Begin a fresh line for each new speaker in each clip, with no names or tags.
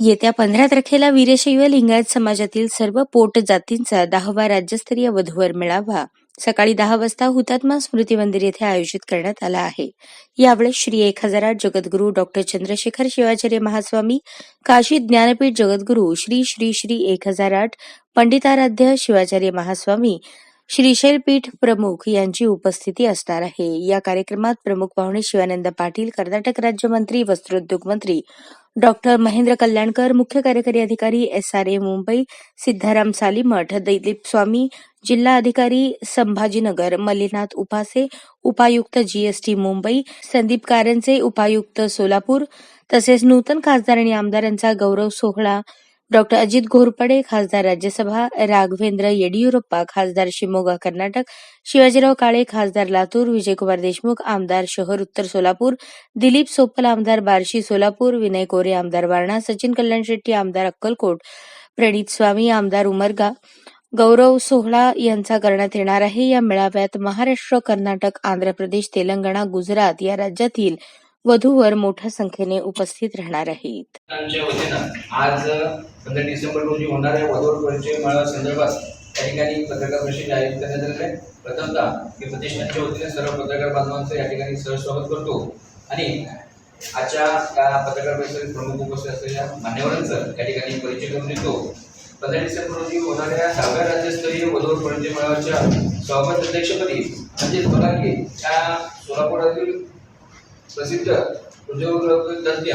येत्या पंधरा तारखेला वीरशैव लिंगायत समाजातील सर्व पोट जातींचा दहावा राज्यस्तरीय वधूवर मेळावा सकाळी दहा वाजता हुतात्मा स्मृती मंदिर येथे आयोजित करण्यात आला आहे. यावेळी श्री एक हजार आठ जगद्गुरू डॉक्टर चंद्रशेखर शिवाचार्य महास्वामी काशी ज्ञानपीठ जगद्गुरू श्री श्री श्री एक हजार आठ पंडिताराध्य शिवाचार्य महास्वामी श्रीशैलपीठ प्रमुख यांची उपस्थिती असणार आहे. या कार्यक्रमात प्रमुख पाहुणे शिवानंद पाटील कर्नाटक राज्यमंत्री वस्त्रोद्योग मंत्री डॉक्टर महेंद्र कल्याणकर मुख्य कार्यकारी अधिकारी S R A Mumbai Siddharam Salimath Dilip Swami जिल्हा अधिकारी संभाजीनगर मल्लीनाथ उपासे उपायुक्त जीएसटी मुंबई संदीप कारंजे उपायुक्त सोलापूर तसेच नूतन खासदार आणि आमदारांचा गौरव सोहळा डॉक्टर अजित घोरपडे खासदार राज्यसभा राघवेंद्र येडियुरप्पा खासदार शिमोगा कर्नाटक शिवाजीराव काळे खासदार लातूर विजयकुमार देशमुख आमदार शहर उत्तर सोलापूर दिलीप सोपल आमदार बार्शी सोलापूर विनय कोरे आमदार वारणा सचिन कल्याण शेट्टी आमदार अक्कलकोट प्रणित स्वामी आमदार उमरगा गौरव सोहळा यांचा करण्यात येणार आहे. या मेळाव्यात महाराष्ट्र कर्नाटक आंध्र प्रदेश तेलंगणा गुजरात या राज्यातील वधूवर मोठ्या संख्येने उपस्थित राहणार आहेत.
आज पंधरा डिसेंबर रोजी होणाऱ्या वधूवर परिचय मेळाव्या संदर्भात. त्या ठिकाणी पत्रकार परिषद आयोजित करण्यात आलेली आहे. प्रथमतः मी प्रतिष्ठानच्या वतीने सर्व पत्रकार बांधवांचं या ठिकाणी सहस्वागत करतो. आणि आजच्या या पत्रकार परिषदेत प्रमुख उपस्थित असलेल्या मान्यवरांचं या ठिकाणी परिचय करून देतो. पंधरा डिसेंबर रोजी होणाऱ्या दहाव्या राज्यस्तरीय वधूवर परिचय मेळाव्याच्या स्वागत अध्यक्षपदी म्हणजेच बघा या सोलापुरातील प्रसिद्ध उद्योग तज्ज्ञ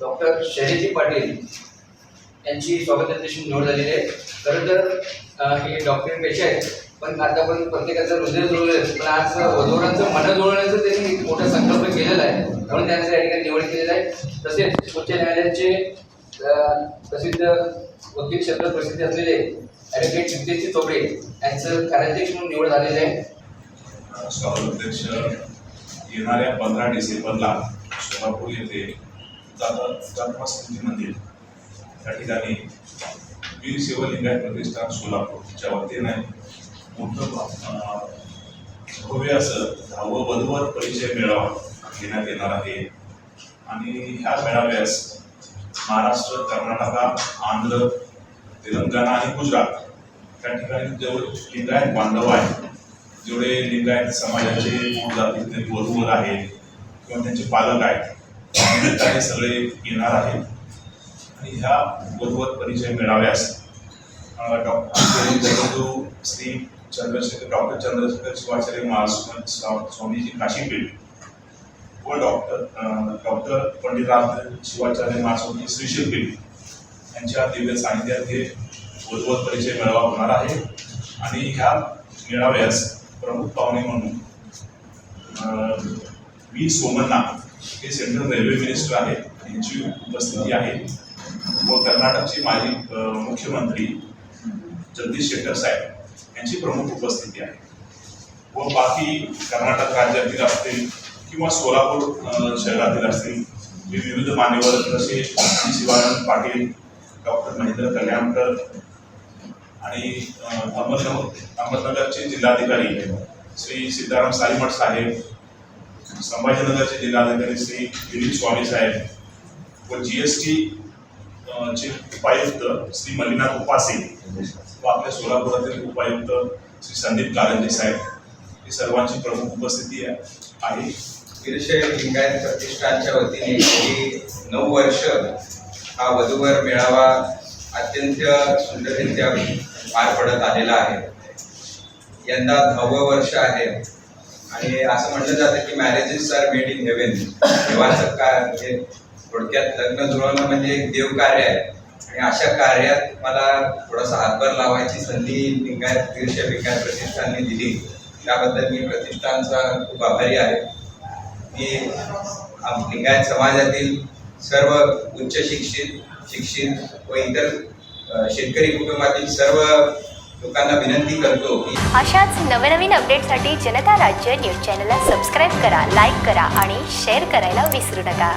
डॉक्टर शैलेजी पाटील यांची स्वागताध्यक्ष निवड झालेली आहे. खरं तर हे डॉक्टर पेशा आहेत पण आतापर्यंत प्रत्येकाचं हृदय जुळलं आहे पण आज वधूवरांचं मन जुळण्याचं त्यांनी मोठा संकल्प केलेला आहे. म्हणून त्यांचं या ठिकाणी निवड केलेलं आहे. तसेच उच्च न्यायालयाचे प्रसिद्ध वकील क्षेत्रात प्रसिद्ध असलेले ॲडव्होकेट सिद्धेशी चोपडे यांचं कार्याध्यक्ष म्हणून निवड झालेलं आहे.
स्वागताध्यक्ष येणाऱ्या पंधरा डिसेंबरला सोलापूर येथे जातात मंदिर त्या ठिकाणी वीर शिवलिंगायत प्रतिष्ठान सोलापूरच्या वतीने मोठं भव्य असं दहावं वधूवर परिचय मेळावा घेण्यात येणार आहे. आणि ह्या मेळाव्यास महाराष्ट्र कर्नाटका आंध्र तेलंगणा आणि गुजरात त्या ठिकाणी जेवढे लिंगायत बांधव आहेत जेवढे लिंगायत समाजाचे मूळ जातीतले वधूवर आहेत किंवा त्यांचे पालक आहेत निमित्ताने सगळे येणार आहेत. आणि ह्या बरोबर परिचय मिळाव्यास डॉक्टर श्री चंद्रशेखर डॉक्टर चंद्रशेखर शिवाचार्य महाराज स्वामीजी काशीपीठ व डॉक्टर डॉक्टर पंडितराज शिवाचार्य महास्वामी श्रीशिलपीठ यांच्या दिव्य सानिध्यात हे बोधवत परिचय मेळावा होणार आहे. आणि ह्या मेळाव्यास प्रमुख पाहुणे म्हणून वी सोमन्ना हे सेंट्रल रेल्वे मिनिस्टर आहेत. यांची उपस्थिती आहे. व कर्नाटकचे माजी मुख्यमंत्री जगदीश शेट्टर साहेब यांची प्रमुख उपस्थिती आहे. व बाकी कर्नाटक राज्यातील असतील किंवा सोलापूर शहरातील असतील विविध मान्यवर जसे शिवानंद पाटील डॉक्टर महेंद्र कल्याणकर आणि अहमदनगर अहमदनगरचे जिल्हाधिकारी श्री सीताराम सालीमठ साहेब संभाजीनगरचे जिल्हाधिकारी श्री दिलीप स्वामी साहेब व जी एस टी चे उपायुक्त श्री मल्लिनाथ उपासे व आपल्या सोलापुरातील उपायुक्त श्री संदीप कारंजे साहेब ही सर्वांची प्रमुख उपस्थिती आहे.
वीरशैव लिंगायत प्रतिष्ठानच्या वतीने गेली नऊ वर्ष हा वधूवर मेळावा अत्यंत सुंदररित्या पार पडत आलेला आहे. यंदा दहावं वर्ष आहे आणि असं म्हटलं जातं की marriages are made in heaven देवाचं काय थोडक्यात लग्न जुळवणं म्हणजे एक देवकार्य आहे. आणि अशा कार्यात मला थोडासा हातभार लावायची संधी लिंगायत वीरशैव लिंगायत प्रतिष्ठानने दिली. त्याबद्दल मी प्रतिष्ठानचा खूप आभारी आहे. मी लिंगायत समाजातील सर्व उच्च शिक्षित शिक्षित व इतर शेतकरी कुटुंबातील सर्व लोकांना विनंती करतो की
अशाच नवनवीन अपडेटसाठी जनता राज्य न्यूज चॅनलला सबस्क्राईब करा लाईक करा आणि शेअर करायला विसरू नका.